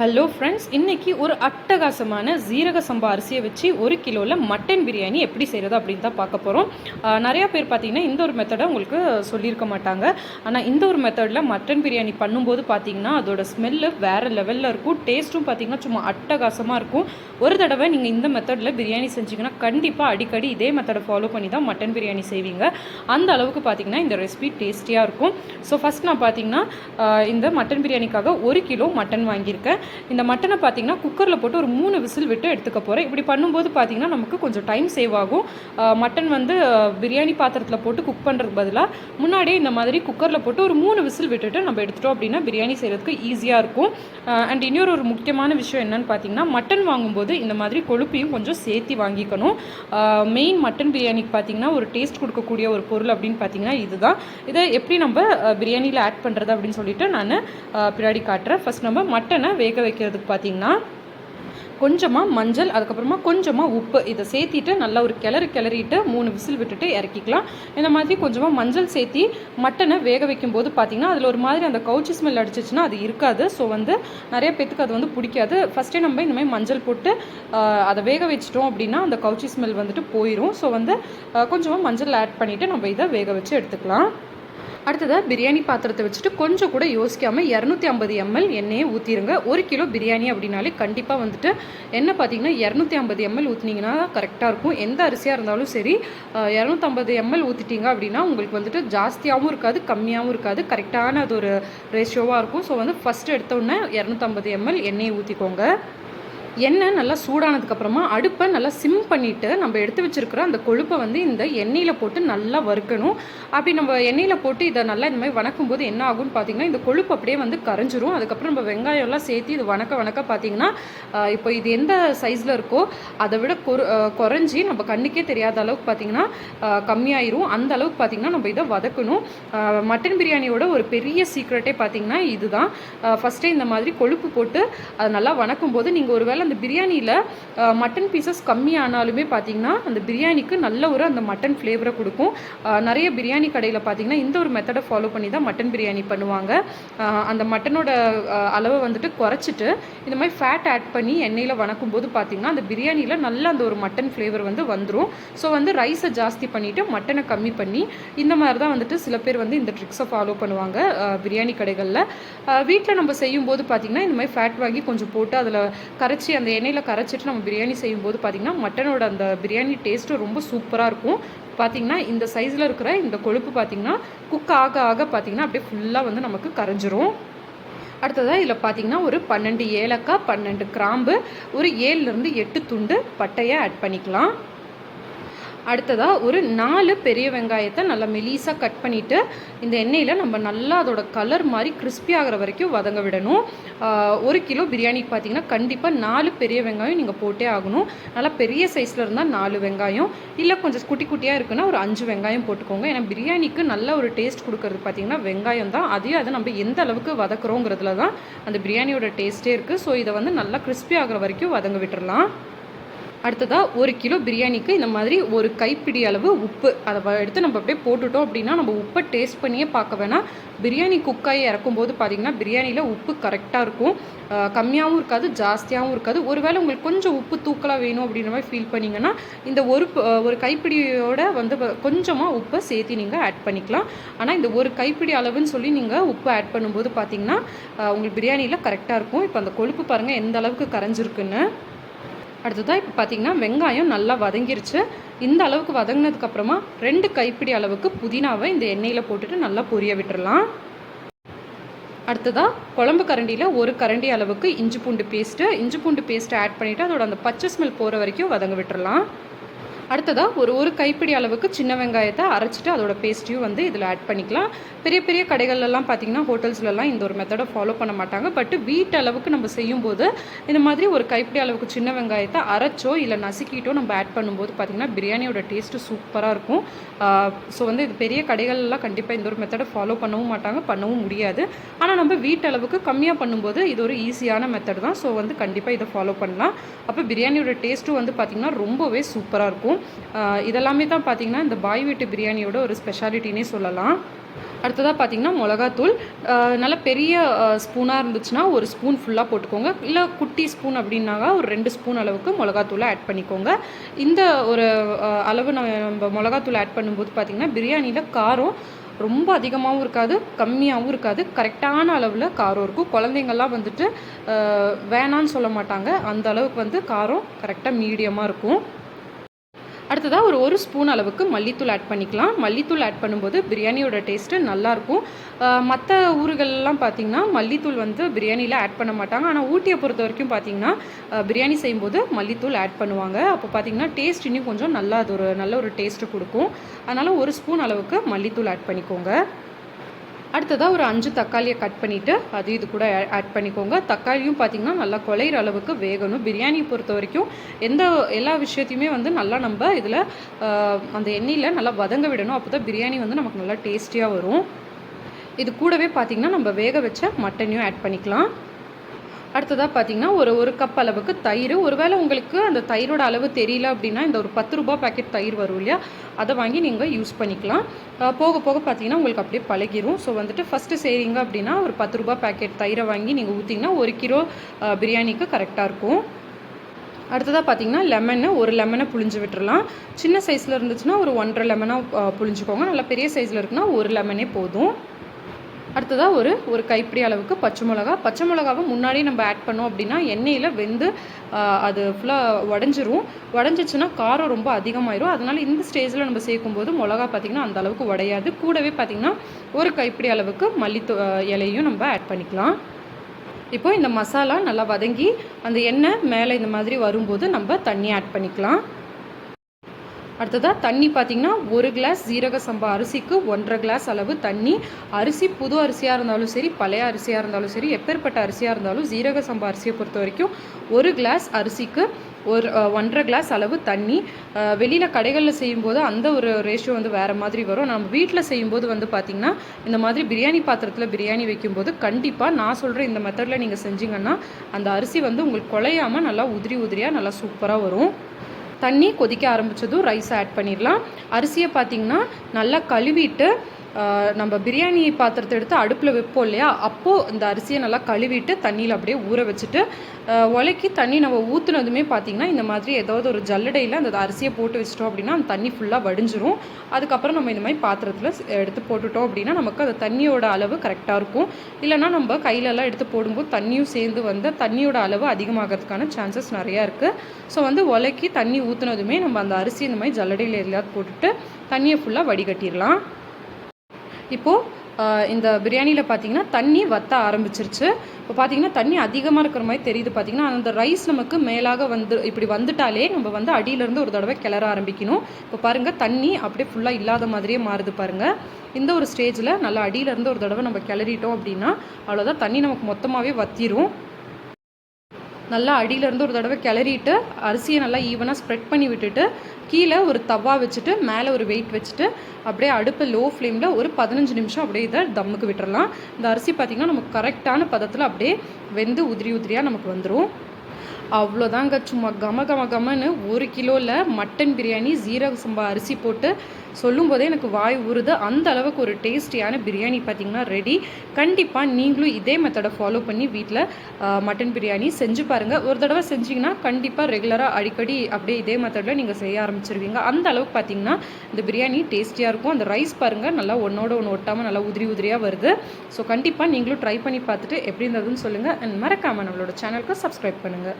Hello friends இன்றைக்கி ஒரு அட்டகாசமான ஜீரக சம்பா அரிசியை வச்சு ஒரு கிலோவில் மட்டன் பிரியாணி எப்படி செய்கிறது அப்படின்னு தான் பார்க்க போகிறோம் நிறையா பேர் பார்த்தீங்கன்னா இந்த ஒரு மெத்தடை உங்களுக்கு சொல்லியிருக்க மாட்டாங்க. ஆனால் இந்த ஒரு மெத்தடில் மட்டன் பிரியாணி பண்ணும்போது பார்த்தீங்கன்னா அதோட ஸ்மெல்லு வேறு லெவலில் இருக்கும். டேஸ்ட்டும் பார்த்தீங்கன்னா சும்மா அட்டகாசமாக இருக்கும். ஒரு தடவை நீங்கள் இந்த மெத்தடில் பிரியாணி செஞ்சீங்கன்னா கண்டிப்பாக அடிக்கடி இதே மெத்தடை ஃபாலோ பண்ணி தான் மட்டன் பிரியாணி செய்வீங்க. அந்த அளவுக்கு பார்த்தீங்கன்னா இந்த ரெசிபி டேஸ்டியாக இருக்கும். ஸோ ஃபஸ்ட் நான் பார்த்திங்கன்னா இந்த மட்டன் பிரியாணிக்காக ஒரு கிலோ மட்டன் வாங்கியிருக்கேன். இந்த மட்டனை பார்த்தீங்கன்னா குக்கரில் போட்டு ஒரு மூணு விசில் விட்டு எடுத்துக்க போகிறேன் இப்படி பண்ணும்போது பார்த்தீங்கன்னா நமக்கு கொஞ்சம் டைம் சேவ் ஆகும். மட்டன் வந்து பிரியாணி பாத்திரத்தில் போட்டு குக் பண்ணுறதுக்கு பதிலாக முன்னாடியே இந்த மாதிரி குக்கரில் போட்டு ஒரு மூணு விசில் விட்டுட்டு நம்ம எடுத்துட்டோம் அப்படின்னா பிரியாணி செய்கிறதுக்கு ஈஸியாக இருக்கும். அண்ட் இன்னொரு ஒரு முக்கியமான விஷயம் என்னன்னு பார்த்தீங்கன்னா மட்டன் வாங்கும்போது இந்த மாதிரி கொழுப்பையும் கொஞ்சம் சேர்த்தி வாங்கிக்கணும். மெயின் மட்டன் பிரியாணிக்கு பார்த்தீங்கன்னா ஒரு டேஸ்ட் கொடுக்கக்கூடிய ஒரு பொருள் அப்படின்னு பார்த்தீங்கன்னா இதுதான். இதை எப்படி நம்ம பிரியாணியில் ஆட் பண்ணுறது அப்படின்னு சொல்லிட்டு நான் பின்னாடி காட்டுறேன். ஃபர்ஸ்ட் நம்ம மட்டனை வேக வைக்கிறதுக்கு பார்த்தீங்கன்னா கொஞ்சமாக மஞ்சள் அதுக்கப்புறமா கொஞ்சமாக உப்பு. இதை சேர்த்திட்டு நல்லா ஒரு கிளறி கிளறிட்டு மூணு விசில் விட்டுட்டு இறக்கிக்கலாம். இந்த மாதிரி கொஞ்சமாக மஞ்சள் சேர்த்தி மட்டனை வேக வைக்கும்போது பார்த்தீங்கன்னா அதில் ஒரு மாதிரி அந்த கவுச்சி ஸ்மெல் அடிச்சிச்சுன்னா அது இருக்காது. ஸோ வந்து நிறைய பேத்துக்கு அது வந்து பிடிக்காது. ஃபஸ்ட்டே நம்ம இந்த மாதிரி மஞ்சள் போட்டு அதை வேக வச்சிட்டோம் அப்படின்னா அந்த கவுச்சி ஸ்மெல் வந்துட்டு போயிடும் ஸோ வந்து கொஞ்சமாக மஞ்சள் ஆட் பண்ணிவிட்டு நம்ம இதை வேக வச்சு எடுத்துக்கலாம். அடுத்ததாக பிரியாணி பாத்திரத்தை வச்சுட்டு கொஞ்சம் கூட யோசிக்காமல் இரநூத்தி ஐம்பது எம்எல் எண்ணெயை ஊற்றிடுங்க ஒரு கிலோ பிரியாணி அப்படின்னாலே கண்டிப்பாக வந்துட்டு எண்ணெய் பார்த்தீங்கன்னா இரநூத்தி ஐம்பது எம்எல் ஊற்றினீங்கன்னா கரெக்டாக இருக்கும். எந்த அரிசியாக இருந்தாலும் சரி இரநூத்தம்பது எம்எல் ஊற்றிட்டீங்க அப்படின்னா உங்களுக்கு வந்துட்டு ஜாஸ்தியாகவும் இருக்காது கம்மியாகவும் இருக்காது. கரெக்டான அது ஒரு ரேஷியோவாக இருக்கும். ஸோ வந்து ஃபஸ்ட்டு எடுத்தோடனே இரநூத்தம்பது எம்எல் எண்ணெயை ஊற்றிக்கோங்க எண்ணெய் நல்லா சூடானதுக்கப்புறமா அடுப்பை நல்லா சிம் பண்ணிவிட்டு நம்ம எடுத்து வச்சிருக்கிற அந்த கொழுப்பை வந்து இந்த எண்ணெயில் போட்டு நல்லா வறுக்கணும். அப்படி நம்ம எண்ணெயில் போட்டு இதை நல்லா இந்த மாதிரி வணக்கும் போது என்ன ஆகும்னு பார்த்தீங்கன்னா இந்த கொழுப்பு அப்படியே வந்து கரைஞ்சிரும். அதுக்கப்புறம் நம்ம வெங்காயம்லாம் சேர்த்து இது வணக்க வணக்க பார்த்தீங்கன்னா இப்போ இது எந்த சைஸில் இருக்கோ அதை விட கொரு குறைஞ்சி நம்ம கண்ணுக்கே தெரியாத அளவுக்கு பார்த்தீங்கன்னா கம்மியாயிரும். அந்த அளவுக்கு பார்த்தீங்கன்னா நம்ம இதை வதக்கணும். மட்டன் பிரியாணியோட ஒரு பெரிய சீக்ரெட்டே பார்த்தீங்கன்னா இதுதான். ஃபஸ்ட்டே இந்த மாதிரி கொழுப்பு போட்டு அதை நல்லா வணக்கும் போது நீங்கள் ஒருவேளை அந்த பிரியாணியில் மட்டன் பீசஸ் கம்மியானாலுமே பார்த்தீங்கன்னா அந்த பிரியாணிக்கு நல்ல ஒரு அந்த மட்டன் ஃப்ளேவரை கொடுக்கும். நிறைய பிரியாணி கடையில் பார்த்தீங்கன்னா இந்த ஒரு மெத்தடை ஃபாலோ பண்ணி தான் மட்டன் பிரியாணி பண்ணுவாங்க. அந்த மட்டனோட அளவை வந்துட்டு குறைச்சிட்டு இந்த மாதிரி ஃபேட் ஆட் பண்ணி எண்ணெயில் வணக்கும் போது பார்த்தீங்கன்னா அந்த பிரியாணியில் நல்ல அந்த ஒரு மட்டன் ஃப்ளேவர் வந்து வந்துடும் ஸோ வந்து ரைஸை ஜாஸ்தி பண்ணிவிட்டு மட்டனை கம்மி பண்ணி இந்த மாதிரி தான் வந்துட்டு சில பேர் வந்து இந்த ட்ரிக்ஸை ஃபாலோ பண்ணுவாங்க பிரியாணி கடைகளில். வீட்டில் நம்ம செய்யும்போது பார்த்தீங்கன்னா இந்த மாதிரி ஃபேட் வாங்கி கொஞ்சம் போட்டு அதில் கரைச்சி அந்த எண்ணெயில் கரைச்சிட்டு நம்ம பிரியாணி செய்யும்போது பார்த்தீங்கன்னா மட்டனோட அந்த பிரியாணி டேஸ்ட்டு ரொம்ப சூப்பராக இருக்கும். பார்த்தீங்கன்னா இந்த சைஸில் இருக்கிற இந்த கொழுப்பு பார்த்தீங்கன்னா குக் ஆக ஆக பார்த்தீங்கன்னா அப்படியே ஃபுல்லாக வந்து நமக்கு கரைஞ்சிரும். அடுத்ததாக இதில் பார்த்தீங்கன்னா ஒரு பன்னெண்டு ஏலக்காய் பன்னெண்டு கிராம்பு ஒரு ஏழுலேருந்து எட்டு துண்டு பட்டையை ஆட் பண்ணிக்கலாம். அடுத்ததாக ஒரு நாலு பெரிய வெங்காயத்தை நல்லா மெலீஸாக கட் பண்ணிவிட்டு இந்த எண்ணெயில் நம்ம நல்லா அதோட கலர் மாதிரி கிறிஸ்பி ஆகிற வரைக்கும் வதங்க விடணும். ஒரு கிலோ பிரியாணிக்கு பார்த்தீங்கன்னா கண்டிப்பாக நாலு பெரிய வெங்காயம் நீங்கள் போட்டே ஆகணும். நல்லா பெரிய சைஸில் இருந்தால் நாலு வெங்காயம். இல்லை கொஞ்சம் குட்டி குட்டியாக இருக்குன்னா ஒரு அஞ்சு வெங்காயம் போட்டுக்கோங்க. ஏன்னா பிரியாணிக்கு நல்ல ஒரு டேஸ்ட் கொடுக்கறது பார்த்தீங்கன்னா வெங்காயம் தான். அதையும் அதை நம்ம எந்த அளவுக்கு வதக்குறோங்கிறதுல தான் அந்த பிரியாணியோட டேஸ்ட்டே இருக்குது ஸோ இதை வந்து நல்லா கிறிஸ்பி ஆகிற வரைக்கும் வதங்க விட்டுறலாம். அடுத்ததாக ஒரு கிலோ பிரியாணிக்கு இந்த மாதிரி ஒரு கைப்பிடி அளவு உப்பு. அதை வ- எடுத்து நம்ம அப்படியே போட்டுட்டோம் அப்படின்னா நம்ம உப்பை டேஸ்ட் பண்ணியே பார்க்க வேணாம். பிரியாணி குக்காகி இறக்கும்போது பார்த்தீங்கன்னா பிரியாணியில் உப்பு கரெக்டாக இருக்கும். கம்மியாகவும் இருக்காது ஜாஸ்தியாகவும் இருக்காது. ஒருவேளை உங்களுக்கு கொஞ்சம் உப்பு தூக்கலாக வேணும் அப்படின்ற மாதிரி ஃபீல் பண்ணிங்கன்னா இந்த ஒரு ஒரு கைப்பிடியோட வந்து வ- கொஞ்சமாக உப்பை சேர்த்து நீங்கள் ஆட் பண்ணிக்கலாம். ஆனால் இந்த ஒரு கைப்பிடி அளவுன்னு சொல்லி நீங்கள் உப்பு ஆட் பண்ணும்போது பார்த்தீங்கன்னா உங்களுக்கு பிரியாணியில் கரெக்டாக இருக்கும். இப்போ அந்த கொழுப்பு பாருங்கள் எந்த அளவுக்கு கரைஞ்சிருக்குன்னு. அடுத்ததாக இப்போ பார்த்திங்கன்னா வெங்காயம் நல்லா வதங்கிருச்சு. இந்த அளவுக்கு வதங்கினதுக்கப்புறமா ரெண்டு கைப்பிடி அளவுக்கு புதினாவை இந்த எண்ணெயில் போட்டுட்டு நல்லா பொரிய விட்டுறலாம். அடுத்ததாக குழம்பு கரண்டியில் ஒரு கரண்டி அளவுக்கு இஞ்சி பூண்டு பேஸ்ட்டு இஞ்சி பூண்டு பேஸ்ட்டை ஆட் பண்ணிவிட்டு அதோட அந்த பச்சை ஸ்மெல் போகிற வரைக்கும் வதங்க விட்டுறலாம். அடுத்ததாக ஒரு ஒரு கைப்பிடி அளவுக்கு சின்ன வெங்காயத்தை அரைச்சிட்டு அதோட பேஸ்ட்டையும் வந்து இதில் ஆட் பண்ணிக்கலாம். பெரிய பெரிய கடைகள்லாம் பார்த்தீங்கன்னா ஹோட்டல்ஸ்லலாம் இந்த ஒரு மெத்தடை ஃபாலோ பண்ண மாட்டாங்க. பட் வீட்டு அளவுக்கு நம்ம செய்யும்போது இந்த மாதிரி ஒரு கைப்பிடி அளவுக்கு சின்ன வெங்காயத்தை அரைச்சோ இல்லை நசுக்கிட்டோ நம்ம ஆட் பண்ணும்போது பார்த்தீங்கன்னா பிரியாணியோட டேஸ்ட்டு சூப்பராக இருக்கும். ஸோ வந்து இது பெரிய கடைகள்லாம் கண்டிப்பாக இந்த ஒரு மெத்தடை ஃபாலோ பண்ணவும் மாட்டாங்க பண்ணவும் முடியாது. ஆனால் நம்ம வீட்டளவுக்கு கம்மியாக பண்ணும்போது இது ஒரு ஈஸியான மெத்தட் தான். ஸோ வந்து கண்டிப்பாக இதை ஃபாலோ பண்ணலாம். அப்போ பிரியாணியோட டேஸ்ட்டும் வந்து பார்த்திங்கன்னா ரொம்பவே சூப்பராக இருக்கும். இதெல்லாமே தான் பார்த்திங்கன்னா இந்த பாய் வீட்டு பிரியாணியோட ஒரு ஸ்பெஷாலிட்டினே சொல்லலாம். அடுத்ததாக பார்த்தீங்கன்னா மிளகாத்தூள். நல்ல பெரிய ஸ்பூனாக இருந்துச்சுன்னா ஒரு ஸ்பூன் ஃபுல்லாக போட்டுக்கோங்க. இல்லை குட்டி ஸ்பூன் அப்படின்னாக்கா ஒரு ரெண்டு ஸ்பூன் அளவுக்கு மிளகாத்தூளை ஆட் பண்ணிக்கோங்க. இந்த ஒரு அளவு நம்ம நம்ம மிளகாத்தூள் ஆட் பண்ணும்போது பார்த்தீங்கன்னா பிரியாணியில் காரம் ரொம்ப அதிகமாகவும் இருக்காது கம்மியாகவும் இருக்காது. கரெக்டான அளவில் காரம் இருக்கும். குழந்தைங்கள்லாம் வந்துட்டு வேணான்னு சொல்ல மாட்டாங்க. அந்த அளவுக்கு வந்து காரம் கரெக்டாக மீடியமாக இருக்கும். அடுத்ததாக ஒரு ஒரு ஸ்பூன் அளவுக்கு மல்லித்தூள் ஆட் பண்ணிக்கலாம். மல்லித்தூள் ஆட் பண்ணும்போது பிரியாணியோட டேஸ்ட்டு நல்லாயிருக்கும் மற்ற ஊர்களெலாம் பார்த்தீங்கன்னா மல்லித்தூள் வந்து பிரியாணியில் ஆட் பண்ண மாட்டாங்க. ஆனால் ஊட்டியை பொறுத்த வரைக்கும் பார்த்தீங்கன்னா பிரியாணி செய்யும்போது மல்லித்தூள் ஆட் பண்ணுவாங்க. அப்போ பார்த்தீங்கன்னா டேஸ்ட் இன்னும் கொஞ்சம் நல்லா அது ஒரு நல்ல ஒரு டேஸ்ட்டு கொடுக்கும். அதனால் ஒரு ஸ்பூன் அளவுக்கு மல்லித்தூள் ஆட் பண்ணிக்கோங்க. அடுத்ததாக ஒரு அஞ்சு தக்காளியை கட் பண்ணிவிட்டு அது இது கூட ஆட் பண்ணிக்கோங்க. தக்காளியும் பார்த்தீங்கன்னா நல்லா குழையிற அளவுக்கு வேகணும். பிரியாணி பொறுத்த வரைக்கும் எந்த எல்லா விஷயத்தையுமே வந்து நல்லா நம்ம இதில் அந்த எண்ணெயில் நல்லா வதங்க விடணும். அப்போ தான் பிரியாணி வந்து நமக்கு நல்லா டேஸ்டியாக வரும். இது கூடவே பார்த்தீங்கன்னா நம்ம வேக வச்ச மட்டனையும் ஆட் பண்ணிக்கலாம். அடுத்ததாக பார்த்தீங்கன்னா ஒரு ஒரு கப் அளவுக்கு தயிர். ஒருவேளை உங்களுக்கு அந்த தயிரோட அளவு தெரியல அப்படின்னா இந்த ஒரு பத்து ரூபா பேக்கெட் தயிர் வரும் இல்லையா? அதை வாங்கி நீங்கள் யூஸ் பண்ணிக்கலாம். போக போக பார்த்தீங்கன்னா உங்களுக்கு அப்படியே பழகிரும். ஸோ வந்துட்டு ஃபஸ்ட்டு செய்கிறீங்க அப்படின்னா ஒரு பத்து ரூபா பேக்கெட் தயிரை வாங்கி நீங்கள் ஊற்றிங்கன்னா ஒரு கிலோ பிரியாணிக்கு கரெக்டாக இருக்கும். அடுத்ததாக பார்த்தீங்கன்னா லெமனு ஒரு லெமனை புழிஞ்சு விட்டுறலாம். சின்ன சைஸில் இருந்துச்சுன்னா ஒரு ஒன்றரை லெமனாக புழிஞ்சுக்கோங்க. நல்லா பெரிய சைஸில் இருக்குன்னா ஒரு லெமனே போதும். அடுத்ததாக ஒரு ஒரு கைப்பிடி அளவுக்கு பச்சை மிளகா. பச்சை மிளகாவை முன்னாடியே நம்ம ஆட் பண்ணோம் அப்படின்னா எண்ணெயில் வெந்து அது ஃபுல்லாக உடஞ்சிரும் உடஞ்சிச்சுன்னா காரம் ரொம்ப அதிகமாயிரும். அதனால் இந்த ஸ்டேஜில் நம்ம சேர்க்கும்போது மிளகா பார்த்திங்கன்னா அந்த அளவுக்கு உடையாது. கூடவே பார்த்திங்கன்னா ஒரு கைப்பிடி அளவுக்கு மல்லித்தூ இலையும் நம்ம ஆட் பண்ணிக்கலாம். இப்போ இந்த மசாலா நல்லா வதங்கி அந்த எண்ணெய் மேலே இந்த மாதிரி வரும்போது நம்ம தண்ணி ஆட் பண்ணிக்கலாம். அடுத்ததாக தண்ணி பார்த்தீங்கன்னா ஒரு கிளாஸ் ஜீரக சம்பா அரிசிக்கு ஒன்றரை கிளாஸ் அளவு தண்ணி. அரிசி புது அரிசியாக இருந்தாலும் சரி பழைய அரிசியாக இருந்தாலும் சரி எப்பேற்பட்ட அரிசியாக இருந்தாலும் ஜீரக சம்பா அரிசியை பொறுத்த வரைக்கும் ஒரு கிளாஸ் அரிசிக்கு ஒரு ஒன்றரை கிளாஸ் அளவு தண்ணி. வெளியில் கடைகளில் செய்யும்போது அந்த ஒரு ரேஷியோ வந்து வேறு மாதிரி வரும். நம்ம வீட்டில் செய்யும்போது வந்து பார்த்திங்கன்னா இந்த மாதிரி பிரியாணி பாத்திரத்தில் பிரியாணி வைக்கும்போது கண்டிப்பாக நான் சொல்கிற இந்த மெத்தடில் நீங்கள் செஞ்சீங்கன்னா அந்த அரிசி வந்து உங்களுக்கு குழையாமல் நல்லா உதிரி உதிரியாக நல்லா சூப்பராக வரும். தண்ணி கொதிக்க ஆரம்பித்ததும் ரைஸ் ஆட் பண்ணிடலாம். அரிசியை பார்த்தீங்கன்னா நல்லா கழுவிட்டு நம்ம பிரியாணி பாத்திரத்தை எடுத்து அடுப்பில் வைப்போம் இல்லையா? அப்போது இந்த அரிசியை நல்லா கழுவிட்டு தண்ணியில் அப்படியே ஊற வச்சுட்டு உலக்கி தண்ணி நம்ம ஊற்றுனதுமே பார்த்தீங்கன்னா இந்த மாதிரி ஏதாவது ஒரு ஜல்லடையில் அந்த அரிசியை போட்டு வச்சிட்டோம் அப்படின்னா அந்த தண்ணி ஃபுல்லாக வடிஞ்சிரும். அதுக்கப்புறம் நம்ம இந்த மாதிரி பாத்திரத்தில் எடுத்து போட்டுட்டோம் அப்படின்னா நமக்கு அந்த தண்ணியோட அளவு கரெக்டாக இருக்கும். இல்லைனா நம்ம கையிலலாம் எடுத்து போடும்போது தண்ணியும் சேர்ந்து வந்து தண்ணியோட அளவு அதிகமாகிறதுக்கான சான்சஸ் நிறையா இருக்குது ஸோ வந்து உலக்கி தண்ணி ஊற்றுனதுமே நம்ம அந்த அரிசி இந்த மாதிரி ஜல்லடையில் எல்லாம் போட்டுட்டு தண்ணியை ஃபுல்லாக வடிகட்டிடலாம் இப்போது இந்த பிரியாணியில் பார்த்தீங்கன்னா தண்ணி வத்த ஆரம்பிச்சிருச்சு. இப்போ பார்த்தீங்கன்னா தண்ணி அதிகமாக இருக்கிற மாதிரி தெரியுது பார்த்தீங்கன்னா அந்த ரைஸ் நமக்கு மேலாக வந்து இப்படி வந்துட்டாலே நம்ம வந்து அடியிலேருந்து ஒரு தடவை கிளற ஆரம்பிக்கணும். இப்போ பாருங்கள் தண்ணி அப்படியே ஃபுல்லாக இல்லாத மாதிரியே மாறுது பாருங்கள் இந்த ஒரு ஸ்டேஜில் நல்லா அடியிலேருந்து ஒரு தடவை நம்ம கிளறிட்டோம் அப்படின்னா அவ்வளோதான் தண்ணி நமக்கு மொத்தமாகவே வத்திரும். நல்லா அடியிலேருந்து ஒரு தடவை கிளறிட்டு அரிசியை நல்லா ஈவனாக ஸ்ப்ரெட் பண்ணி விட்டுட்டு கீழே ஒரு தவா வச்சுட்டு மேலே ஒரு வெயிட் வச்சுட்டு அப்படியே அடுப்பு லோ ஃப்ளேமில் ஒரு பதினஞ்சு நிமிஷம் அப்படியே இதை தம்முக்கு விட்டுறலாம். இந்த அரிசி பார்த்திங்கன்னா நமக்கு கரெக்டான பதத்தில் அப்படியே வெந்து உதிரி உதிரியாக நமக்கு வந்துடும் அவ்வளோதாங்க. சும்மா கம கம கமன்னு ஒரு கிலோவில் மட்டன் பிரியாணி ஜீரக சம்பா அரிசி போட்டு சொல்லும்போதே எனக்கு வாய் ஊறுது. அந்த அளவுக்கு ஒரு டேஸ்டியான பிரியாணி பார்த்தீங்கன்னா ரெடி கண்டிப்பாக நீங்களும் இதே மெத்தடை ஃபாலோ பண்ணி வீட்டில் மட்டன் பிரியாணி செஞ்சு பாருங்கள் ஒரு தடவை செஞ்சீங்கன்னா கண்டிப்பாக ரெகுலராக அடிக்கடி அப்படியே இதே மெத்தடில் நீங்கள் செய்ய ஆரம்பிச்சிருவீங்க. அந்த அளவுக்கு பார்த்தீங்கன்னா இந்த பிரியாணி டேஸ்டியாக இருக்கும். அந்த ரைஸ் பாருங்கள் நல்லா ஒன்றோட ஒன்று ஒட்டாமல் நல்லா உதிரி உதிரியாக வருது. ஸோ கண்டிப்பாக நீங்களும் ட்ரை பண்ணி பார்த்துட்டு எப்படி இருந்ததுன்னு சொல்லுங்கள் அண்ட் மறக்காமல் நம்மளோட சேனலுக்கு சப்ஸ்கிரைப் பண்ணுங்கள்